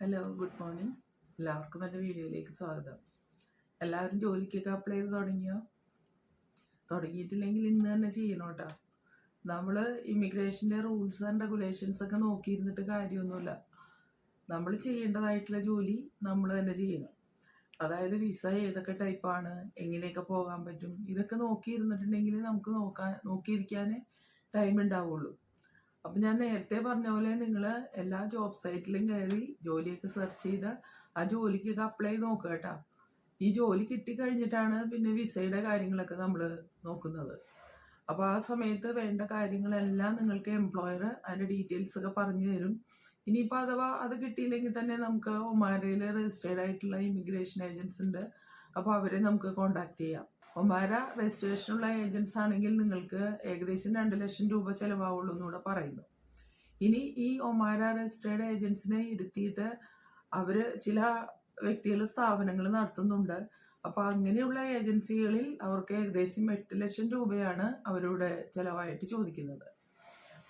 Hello good morning എല്ലാവർക്കും എന്റെ വീഡിയോയിലേക്ക് സ്വാഗതം. എല്ലാവരും ജോലിക്കൊക്കെ അപ്ലൈ ചെയ്ത് തുടങ്ങിയോ? തുടങ്ങിയിട്ടില്ലെങ്കിൽ ഇന്ന് തന്നെ ചെയ്യണം കേട്ടോ നമ്മൾ ഇമിഗ്രേഷന്റെ റൂൾസ് ആൻഡ് റെഗുലേഷൻസ് ഒക്കെ നോക്കിയിരുന്നിട്ട് കാര്യമൊന്നുമില്ല. നമ്മൾ ചെയ്യേണ്ടതായിട്ടുള്ള ജോലി നമ്മൾ തന്നെ ചെയ്യണം. അതായത് വിസ ഏതൊക്കെ ടൈപ്പാണ് എങ്ങനെയൊക്കെ പോകാൻ പറ്റും ഇതൊക്കെ നോക്കിയിരുന്നിട്ടുണ്ടെങ്കിൽ നമുക്ക് നോക്കാൻ നോക്കിയിരിക്കാനേ ടൈം ഉണ്ടാവുള്ളൂ. അപ്പം ഞാൻ നേരത്തെ പറഞ്ഞ പോലെ നിങ്ങൾ എല്ലാ ജോബ് സൈറ്റിലും കയറി ജോലിയൊക്കെ സെർച്ച് ചെയ്ത് ആ ജോലിക്കൊക്കെ അപ്ലൈ ചെയ്ത് നോക്കുക കേട്ടോ. ഈ ജോലി കിട്ടിക്കഴിഞ്ഞിട്ടാണ് പിന്നെ വിസയുടെ കാര്യങ്ങളൊക്കെ നമ്മൾ നോക്കുന്നത്. അപ്പോൾ ആ സമയത്ത് വേണ്ട കാര്യങ്ങളെല്ലാം നിങ്ങൾക്ക് എംപ്ലോയർ അതിന്റെ ഡീറ്റെയിൽസൊക്കെ പറഞ്ഞു തരും. ഇനിയിപ്പോൾ അഥവാ അത് കിട്ടിയില്ലെങ്കിൽ തന്നെ നമുക്ക് ഒമാരയിൽ രജിസ്റ്റേർഡ് ആയിട്ടുള്ള ഇമിഗ്രേഷൻ ഏജൻസ് ഉണ്ട്. അപ്പോൾ അവരെ നമുക്ക് കോണ്ടാക്ട് ചെയ്യാം. ഒമാര രജിസ്ട്രേഷനുള്ള ഏജൻസ് ആണെങ്കിൽ നിങ്ങൾക്ക് ഏകദേശം രണ്ട് ലക്ഷം രൂപ ചിലവാവുള്ളൂ എന്നൂടെ പറയുന്നു. ഇനി ഈ ഒമാര രജിസ്ട്രേഡ് ഏജൻസിനെ ഇരുത്തിയിട്ട് അവർ ചില വ്യക്തികൾ സ്ഥാപനങ്ങൾ നടത്തുന്നുണ്ട്. അപ്പോൾ അങ്ങനെയുള്ള ഏജൻസികളിൽ അവർക്ക് ഏകദേശം എട്ട് ലക്ഷം രൂപയാണ് അവരുടെ ചിലവായിട്ട് ചോദിക്കുന്നത്.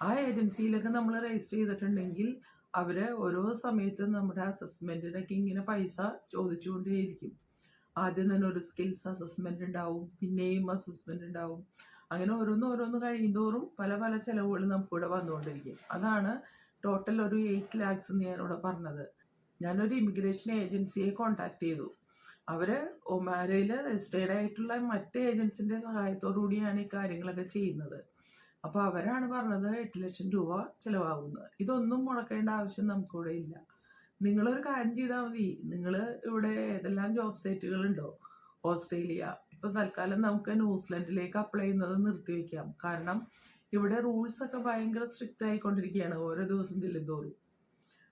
ആ ഏജൻസിയിലൊക്കെ നമ്മൾ രജിസ്റ്റർ ചെയ്തിട്ടുണ്ടെങ്കിൽ അവർ ഓരോ സമയത്തും നമ്മുടെ അസസ്മെന്റിനൊക്കെ ഇങ്ങനെ പൈസ ചോദിച്ചുകൊണ്ടേയിരിക്കും. ആദ്യം തന്നെ ഒരു സ്കിൽസ് അസസ്മെന്റ് ഉണ്ടാവും പിന്നെയും അസസ്മെന്റ് ഉണ്ടാവും. അങ്ങനെ ഓരോന്ന് ഓരോന്ന് കഴിയുന്തോറും പല പല ചിലവുകൾ നമുക്കിവിടെ വന്നുകൊണ്ടിരിക്കും. അതാണ് ടോട്ടൽ ഒരു എയ്റ്റ് ലാക്സ് എന്ന് ഞാനിവിടെ പറഞ്ഞത്. ഞാനൊരു ഇമിഗ്രേഷൻ ഏജൻസിയെ കോണ്ടാക്ട് ചെയ്തു. അവർ ഒമാരയിൽ രജിസ്റ്റേഡ് ആയിട്ടുള്ള മറ്റ് ഏജൻസിന്റെ സഹായത്തോടു കൂടിയാണ് ഈ കാര്യങ്ങളൊക്കെ ചെയ്യുന്നത്. അപ്പോൾ അവരാണ് പറഞ്ഞത് എട്ട് ലക്ഷം രൂപ ചിലവാകുന്നത് ഇതൊന്നും മുടക്കേണ്ട ആവശ്യം നമുക്കിവിടെ ഇല്ല. നിങ്ങളൊരു കാര്യം ചെയ്താൽ മതി. നിങ്ങൾ ഇവിടെ ഏതെല്ലാം ജോബ് സൈറ്റുകൾ ഉണ്ടോ ഓസ്ട്രേലിയ. ഇപ്പോൾ തൽക്കാലം നമുക്ക് ന്യൂസിലൻഡിലേക്ക് അപ്ലൈ ചെയ്യുന്നത് നിർത്തിവെക്കാം കാരണം ഇവിടെ റൂൾസ് ഒക്കെ ഭയങ്കര സ്ട്രിക്റ്റ് ആയിക്കൊണ്ടിരിക്കുകയാണ് ഓരോ ദിവസം ചെല്ലുന്തോറും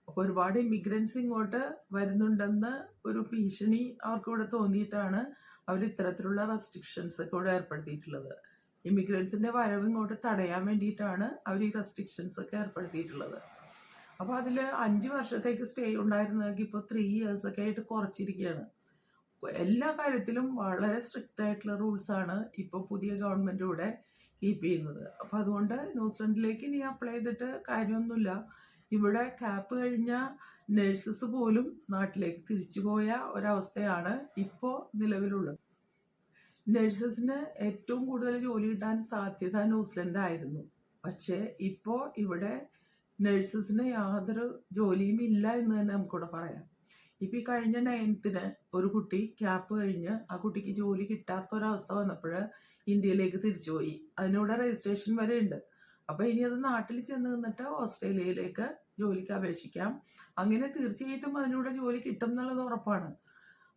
അപ്പോൾ ഒരുപാട് ഇമിഗ്രൻസ് ഇങ്ങോട്ട് വരുന്നുണ്ടെന്ന് ഒരു ഭീഷണി അവർക്ക് ഇവിടെ തോന്നിയിട്ടാണ് അവർ ഇത്തരത്തിലുള്ള റെസ്ട്രിക്ഷൻസ് ഒക്കെ ഇവിടെ ഏർപ്പെടുത്തിയിട്ടുള്ളത്. ഇമിഗ്രൻസിന്റെ വരവ് ഇങ്ങോട്ട് തടയാൻ വേണ്ടിയിട്ടാണ് അവർ ഈ റെസ്ട്രിക്ഷൻസ് ഒക്കെ ഏർപ്പെടുത്തിയിട്ടുള്ളത്. അപ്പോൾ അതിൽ അഞ്ച് വർഷത്തേക്ക് സ്റ്റേ ഉണ്ടായിരുന്നെങ്കിൽ ഇപ്പോൾ ത്രീ ഇയേഴ്സ് ഒക്കെ ആയിട്ട് കുറച്ചിരിക്കുകയാണ് എല്ലാ കാര്യത്തിലും വളരെ സ്ട്രിക്റ്റ് ആയിട്ടുള്ള റൂൾസാണ് ഇപ്പോൾ പുതിയ ഗവൺമെന്റ് ഇവിടെ കീപ്പ് ചെയ്യുന്നത്. അപ്പോൾ അതുകൊണ്ട് ന്യൂസിലൻഡിലേക്ക് ഇനി അപ്ലൈ ചെയ്തിട്ട് കാര്യമൊന്നുമില്ല. ഇവിടെ ക്യാപ്പ് കഴിഞ്ഞ നഴ്സസ് പോലും നാട്ടിലേക്ക് തിരിച്ചു പോയ ഒരവസ്ഥയാണ് ഇപ്പോൾ നിലവിലുള്ളത്. നഴ്സസിന് ഏറ്റവും കൂടുതൽ ജോലി കിട്ടാൻ സാധ്യത ന്യൂസിലൻഡായിരുന്നു പക്ഷേ ഇപ്പോൾ ഇവിടെ നഴ്സസിന് യാതൊരു ജോലിയും ഇല്ല എന്ന് തന്നെ നമുക്കിവിടെ പറയാം. ഇപ്പം ഈ കഴിഞ്ഞ നയൻത്തിന് ഒരു കുട്ടി ക്യാപ്പ് കഴിഞ്ഞ് ആ കുട്ടിക്ക് ജോലി കിട്ടാത്ത കിട്ടാത്തൊരവസ്ഥ വന്നപ്പോൾ ഇന്ത്യയിലേക്ക് തിരിച്ചുപോയി അതിനിവിടെ രജിസ്ട്രേഷൻ വരെ ഉണ്ട്. അപ്പോൾ ഇനി അത് നാട്ടിൽ ചെന്ന് നിന്നിട്ട് ഓസ്ട്രേലിയയിലേക്ക് ജോലിക്ക് അപേക്ഷിക്കാം. അങ്ങനെ തീർച്ചയായിട്ടും അതിലൂടെ ജോലി കിട്ടും എന്നുള്ളത് ഉറപ്പാണ്.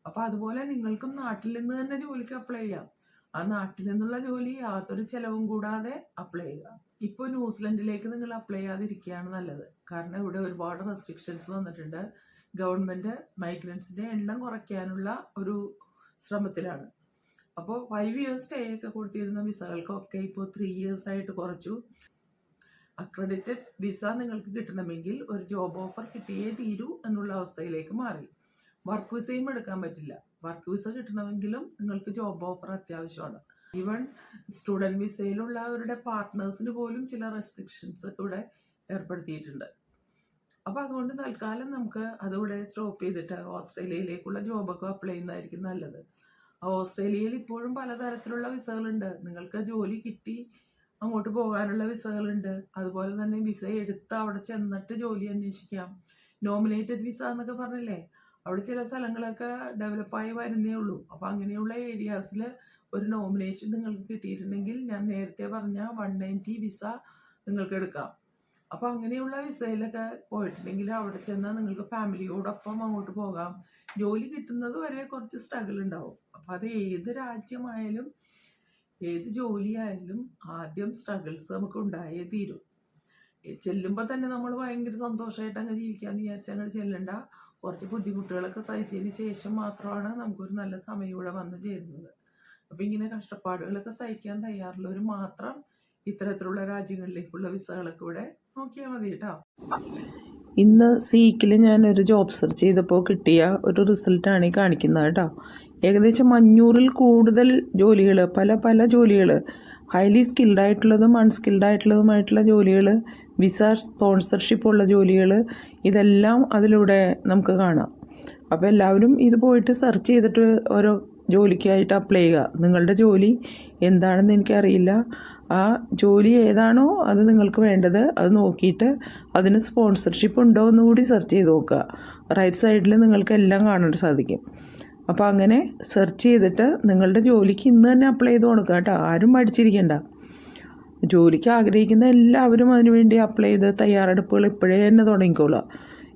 അപ്പോൾ അതുപോലെ നിങ്ങൾക്കും നാട്ടിൽ നിന്ന് തന്നെ ജോലിക്ക് അപ്ലൈ ചെയ്യാം. ആ നാട്ടിൽ നിന്നുള്ള ജോലി യാതൊരു ചെലവും കൂടാതെ അപ്ലൈ ചെയ്യുക. ഇപ്പോൾ ന്യൂസിലൻഡിലേക്ക് നിങ്ങൾ അപ്ലൈ ചെയ്യാതിരിക്കുകയാണ് നല്ലത്. കാരണം ഇവിടെ ഒരുപാട് റെസ്ട്രിക്ഷൻസ് വന്നിട്ടുണ്ട്. ഗവൺമെന്റ് മൈഗ്രൻസിന്റെ എണ്ണം കുറയ്ക്കാനുള്ള ഒരു ശ്രമത്തിലാണ്. അപ്പോൾ ഫൈവ് ഇയേഴ്സ് സ്റ്റേ ഒക്കെ കൊടുത്തിരുന്ന വിസകൾക്കൊക്കെ ഇപ്പോൾ ത്രീ ഇയേഴ്സ് ആയിട്ട് കുറച്ചു. അക്രഡിറ്റഡ് വിസ നിങ്ങൾക്ക് കിട്ടണമെങ്കിൽ ഒരു ജോബ് ഓഫർ കിട്ടിയേ തീരൂ എന്നുള്ള അവസ്ഥയിലേക്ക് മാറി. വർക്ക് വിസയും എടുക്കാൻ പറ്റില്ല. വർക്ക് വിസ കിട്ടണമെങ്കിലും നിങ്ങൾക്ക് ജോബ് ഓഫർ അത്യാവശ്യമാണ്. ഈവൺ സ്റ്റുഡന്റ് വിസയിലുള്ളവരുടെ പാർട്ട്നേഴ്സിന് പോലും ചില റെസ്ട്രിക്ഷൻസ് ഇവിടെ ഏർപ്പെടുത്തിയിട്ടുണ്ട്. അപ്പോൾ അതുകൊണ്ട് തൽക്കാലം നമുക്ക് അതിവിടെ സ്റ്റോപ്പ് ചെയ്തിട്ട് ഓസ്ട്രേലിയയിലേക്കുള്ള ജോബൊക്കെ അപ്ലൈ ചെയ്യുന്നതായിരിക്കും നല്ലത്. ഓസ്ട്രേലിയയിൽ ഇപ്പോഴും പലതരത്തിലുള്ള വിസകളുണ്ട്. നിങ്ങൾക്ക് ജോലി കിട്ടി അങ്ങോട്ട് പോകാനുള്ള വിസകളുണ്ട്. അതുപോലെ തന്നെ വിസ എടുത്ത് അവിടെ ചെന്നിട്ട് ജോലി അന്വേഷിക്കാം. നോമിനേറ്റഡ് വിസ എന്നൊക്കെ പറഞ്ഞില്ലേ? അവിടെ ചില സ്ഥലങ്ങളൊക്കെ ഡെവലപ്പായി വരുന്നേ ഉള്ളൂ. അപ്പോൾ അങ്ങനെയുള്ള ഏരിയാസിൽ ഒരു നോമിനേഷൻ നിങ്ങൾക്ക് കിട്ടിയിട്ടുണ്ടെങ്കിൽ ഞാൻ നേരത്തെ പറഞ്ഞ വൺ നയന്റി വിസ നിങ്ങൾക്ക് എടുക്കാം. അപ്പോൾ അങ്ങനെയുള്ള വിസയിലൊക്കെ പോയിട്ടുണ്ടെങ്കിൽ അവിടെ ചെന്നാൽ നിങ്ങൾക്ക് ഫാമിലിയോടൊപ്പം അങ്ങോട്ട് പോകാം. ജോലി കിട്ടുന്നത് വരെ കുറച്ച് സ്ട്രഗിൾ ഉണ്ടാവും. അപ്പോൾ അത് ഏത് രാജ്യമായാലും ഏത് ജോലിയായാലും ആദ്യം സ്ട്രഗിൾസ് നമുക്ക് ഉണ്ടായേ തീരും. ചെല്ലുമ്പോൾ തന്നെ നമ്മൾ ഭയങ്കര സന്തോഷമായിട്ട് അങ്ങ് ജീവിക്കാമെന്ന് വിചാരിച്ചാൽ ചെല്ലണ്ട. കുറച്ച് ബുദ്ധിമുട്ടുകളൊക്കെ സഹിച്ചതിന് ശേഷം മാത്രമാണ് നമുക്കൊരു നല്ല സമയം ഇവിടെ വന്ന് ചേരുന്നത്. അപ്പം ഇങ്ങനെ കഷ്ടപ്പാടുകളൊക്കെ സഹിക്കാൻ തയ്യാറുള്ളവർ മാത്രം ഇത്തരത്തിലുള്ള രാജ്യങ്ങളിലേക്കുള്ള വിസകളൊക്കെ ഇവിടെ നോക്കിയാൽ മതി കേട്ടോ. ഇന്ന് സീക്കിൽ ഞാനൊരു ജോബ് സെർച്ച് ചെയ്തപ്പോൾ കിട്ടിയ ഒരു റിസൾട്ടാണ് ഈ കാണിക്കുന്നത് കേട്ടോ. ഏകദേശം അഞ്ഞൂറിൽ കൂടുതൽ ജോലികൾ പല പല ജോലികൾ ഹൈലി സ്കിൽഡ് ആയിട്ടുള്ളതും അൺസ്കിൽഡ് ആയിട്ടുള്ളതുമായിട്ടുള്ള ജോലികൾ വിസ സ്പോൺസർഷിപ്പ് ഉള്ള ജോലികൾ ഇതെല്ലാം അതിലൂടെ നമുക്ക് കാണാം. അപ്പോൾ എല്ലാവരും ഇത് പോയിട്ട് സെർച്ച് ചെയ്തിട്ട് ഓരോ ജോലിക്കായിട്ട് അപ്ലൈ ചെയ്യുക. നിങ്ങളുടെ ജോലി എന്താണെന്ന് എനിക്കറിയില്ല. ആ ജോലി ഏതാണോ അത് നിങ്ങൾക്ക് വേണ്ടത് അത് നോക്കിയിട്ട് അതിന് സ്പോൺസർഷിപ്പ് ഉണ്ടോ എന്ന് കൂടി സെർച്ച് ചെയ്ത് നോക്കുക. റൈറ്റ് സൈഡിൽ നിങ്ങൾക്ക് എല്ലാം കാണാൻ സാധിക്കും. അപ്പോൾ അങ്ങനെ സെർച്ച് ചെയ്തിട്ട് നിങ്ങളുടെ ജോലിക്ക് ഇന്ന് തന്നെ അപ്ലൈ ചെയ്ത് കൊടുക്കുക കേട്ടോ. ആരും പഠിച്ചിരിക്കണ്ട ജോലിക്ക് ആഗ്രഹിക്കുന്ന എല്ലാവരും അതിനുവേണ്ടി അപ്ലൈ ചെയ്ത് തയ്യാറെടുപ്പുകൾ ഇപ്പോഴേ തന്നെ തുടങ്ങിക്കോളുക.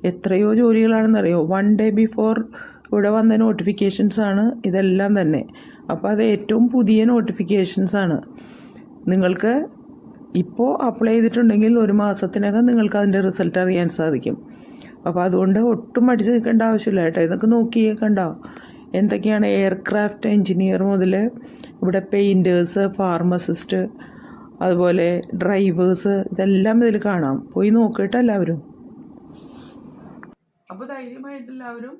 എത്രയോ ജോലികളാണെന്നറിയോ? വൺ ഡേ ബിഫോർ ഇവിടെ വന്ന നോട്ടിഫിക്കേഷൻസ് ആണ് ഇതെല്ലാം തന്നെ. അപ്പോൾ അത് ഏറ്റവും പുതിയ നോട്ടിഫിക്കേഷൻസ് ആണ്. നിങ്ങൾക്ക് ഇപ്പോൾ അപ്ലൈ ചെയ്തിട്ടുണ്ടെങ്കിൽ ഒരു മാസത്തിനകം നിങ്ങൾക്ക് അതിന്റെ റിസൾട്ട് അറിയാൻ സാധിക്കും. അപ്പോൾ അതുകൊണ്ട് ഒട്ടും മടിച്ച് നിൽക്കേണ്ട ആവശ്യമില്ല കേട്ടോ. ഇതൊക്കെ നോക്കിയേ കണ്ടോ എന്തൊക്കെയാണ് എയർക്രാഫ്റ്റ് എഞ്ചിനീയർ മുതൽ ഇവിടെ പെയിന്റേഴ്സ് ഫാർമസിസ്റ്റ് അതുപോലെ ഡ്രൈവേഴ്സ് ഇതെല്ലാം ഇതിൽ കാണാം. പോയി നോക്കിയിട്ട് എല്ലാവരും. അപ്പോൾ ധൈര്യമായിട്ട് എല്ലാവരും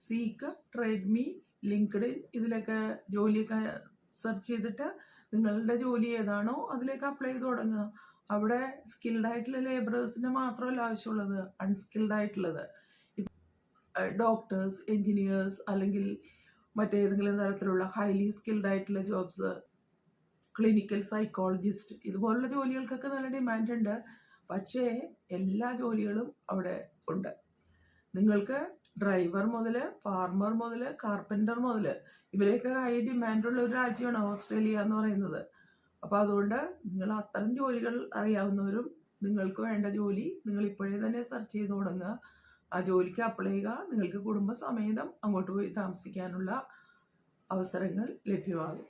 സീക്ക് ട്രേഡ്മി ലിങ്ക്ഡ് ഇതിലൊക്കെ ജോലിയൊക്കെ സെർച്ച് ചെയ്തിട്ട് നിങ്ങളുടെ ജോലി ഏതാണോ അതിലേക്ക് അപ്ലൈ ചെയ്ത് തുടങ്ങുക. അവിടെ സ്കിൽഡ് ആയിട്ടുള്ള ലേബറേഴ്സിന് മാത്രമല്ല ആവശ്യമുള്ളത് അൺസ്കിൽഡ് ആയിട്ടുള്ളത്. ഡോക്ടേഴ്സ് എൻജിനീയേഴ്സ് അല്ലെങ്കിൽ മറ്റേതെങ്കിലും തരത്തിലുള്ള ഹൈലി സ്കിൽഡ് ആയിട്ടുള്ള ജോബ്സ് ക്ലിനിക്കൽ സൈക്കോളജിസ്റ്റ് ഇതുപോലുള്ള ജോലികൾക്കൊക്കെ നല്ല ഡിമാൻഡ് ഉണ്ട്. പക്ഷേ എല്ലാ ജോലികളും അവിടെ ഉണ്ട്. നിങ്ങൾക്ക് ഡ്രൈവർ മുതൽ ഫാർമർ മുതൽ കാർപ്പന്റർ മുതൽ ഇവരെയൊക്കെ ഹൈ ഡിമാൻഡുള്ള ഒരു രാജ്യമാണ് ഓസ്ട്രേലിയ എന്ന് പറയുന്നത്. അപ്പോൾ അതുകൊണ്ട് നിങ്ങൾ അത്തരം ജോലികൾ അറിയാവുന്നവരും നിങ്ങൾക്ക് വേണ്ട ജോലി നിങ്ങൾ ഇപ്പോഴേ തന്നെ സെർച്ച് ചെയ്ത് തുടങ്ങുക. ആ ജോലിക്ക് അപ്ലൈ ചെയ്യുക നിങ്ങൾക്ക് കുടുംബസമേതം അങ്ങോട്ട് പോയി താമസിക്കാനുള്ള അവസരങ്ങൾ ലഭ്യമാകും.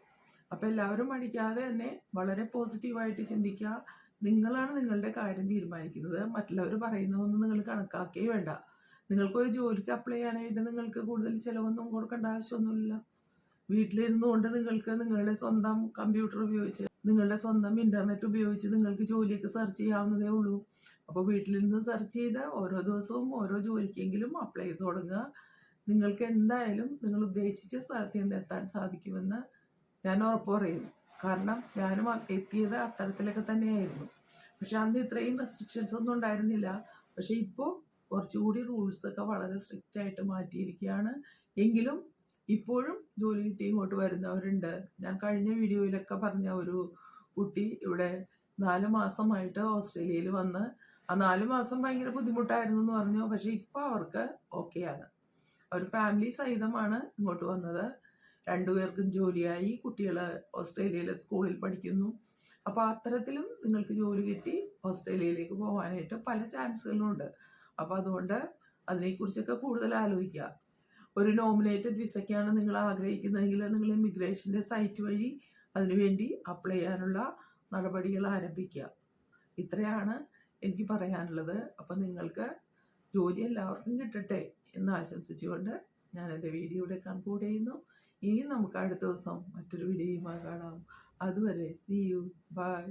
അപ്പോൾ എല്ലാവരും മടിക്കാതെ തന്നെ വളരെ പോസിറ്റീവായിട്ട് ചിന്തിക്കുക. നിങ്ങളാണ് നിങ്ങളുടെ കാര്യം തീരുമാനിക്കുന്നത്. മറ്റുള്ളവർ പറയുന്നതൊന്നും നിങ്ങൾ കണക്കാക്കേ വേണ്ട. നിങ്ങൾക്കൊരു ജോലിക്ക് അപ്ലൈ ചെയ്യാനായിട്ട് നിങ്ങൾക്ക് കൂടുതൽ ചിലവൊന്നും കൊടുക്കേണ്ട ആവശ്യമൊന്നുമില്ല. വീട്ടിലിരുന്നു കൊണ്ട് നിങ്ങൾക്ക് നിങ്ങളുടെ സ്വന്തം കമ്പ്യൂട്ടർ ഉപയോഗിച്ച് നിങ്ങളുടെ സ്വന്തം ഇന്റർനെറ്റ് ഉപയോഗിച്ച് നിങ്ങൾക്ക് ജോലിയൊക്കെ സെർച്ച് ചെയ്യാവുന്നതേ ഉള്ളൂ. അപ്പോൾ വീട്ടിലിരുന്ന് സെർച്ച് ചെയ്ത് ഓരോ ദിവസവും ഓരോ ജോലിക്കെങ്കിലും അപ്ലൈ ചെയ്ത് തുടങ്ങുക. നിങ്ങൾക്ക് എന്തായാലും നിങ്ങൾ ഉദ്ദേശിച്ച നിന്ന് എത്താൻ സാധിക്കുമെന്ന് ഞാൻ ഉറപ്പ് പറയുന്നു കാരണം ഞാനും എത്തിയത് അത്തരത്തിലൊക്കെ തന്നെയായിരുന്നു. പക്ഷെ അന്ന് ഇത്രയും റെസ്ട്രിക്ഷൻസ് ഒന്നും ഉണ്ടായിരുന്നില്ല. പക്ഷെ ഇപ്പോൾ കുറച്ചുകൂടി റൂൾസൊക്കെ വളരെ സ്ട്രിക്റ്റ് ആയിട്ട് മാറ്റിയിരിക്കുകയാണ്. എങ്കിലും ഇപ്പോഴും ജോലി കിട്ടി ഇങ്ങോട്ട് വരുന്നവരുണ്ട്. ഞാൻ കഴിഞ്ഞ വീഡിയോയിലൊക്കെ പറഞ്ഞ ഒരു കുട്ടി ഇവിടെ നാല് മാസമായിട്ട് ഓസ്ട്രേലിയയിൽ വന്ന് ആ നാല് മാസം ഭയങ്കര ബുദ്ധിമുട്ടായിരുന്നു എന്ന് പറഞ്ഞു. പക്ഷേ ഇപ്പോൾ അവർക്ക് ഓക്കെയാണ് അവർ ഫാമിലി സഹിതമാണ് ഇങ്ങോട്ട് വന്നത്. രണ്ടുപേർക്കും ജോലിയായി. കുട്ടികൾ ഓസ്ട്രേലിയയിലെ സ്കൂളിൽ പഠിക്കുന്നു. അപ്പോൾ അത്തരത്തിലും നിങ്ങൾക്ക് ജോലി കിട്ടി ഓസ്ട്രേലിയയിലേക്ക് പോകാനായിട്ട് പല ചാൻസുകളുണ്ട്. അപ്പോൾ അതുകൊണ്ട് അതിനെക്കുറിച്ചൊക്കെ കൂടുതൽ ആലോചിക്കുക ഒരു നോമിനേറ്റഡ് വിസയ്ക്കാണ് നിങ്ങൾ ആഗ്രഹിക്കുന്നതെങ്കിൽ നിങ്ങൾ ഇമിഗ്രേഷന്റെ സൈറ്റ് വഴി അതിനുവേണ്ടി അപ്ലൈ ചെയ്യാനുള്ള നടപടികൾ ആരംഭിക്കുക. ഇത്രയാണ് എനിക്ക് പറയാനുള്ളത്. അപ്പം നിങ്ങൾക്ക് ജോലി എല്ലാവർക്കും കിട്ടട്ടെ എന്ന് ആശംസിച്ചുകൊണ്ട് ഞാൻ എന്റെ വീഡിയോ ഇവിടെ കൺക്ലൂഡ് ചെയ്യുന്നു. ഇനി നമുക്ക് അടുത്ത ദിവസം മറ്റൊരു വീഡിയോയുമായി കാണാം. അതുവരെ സി യു ബൈ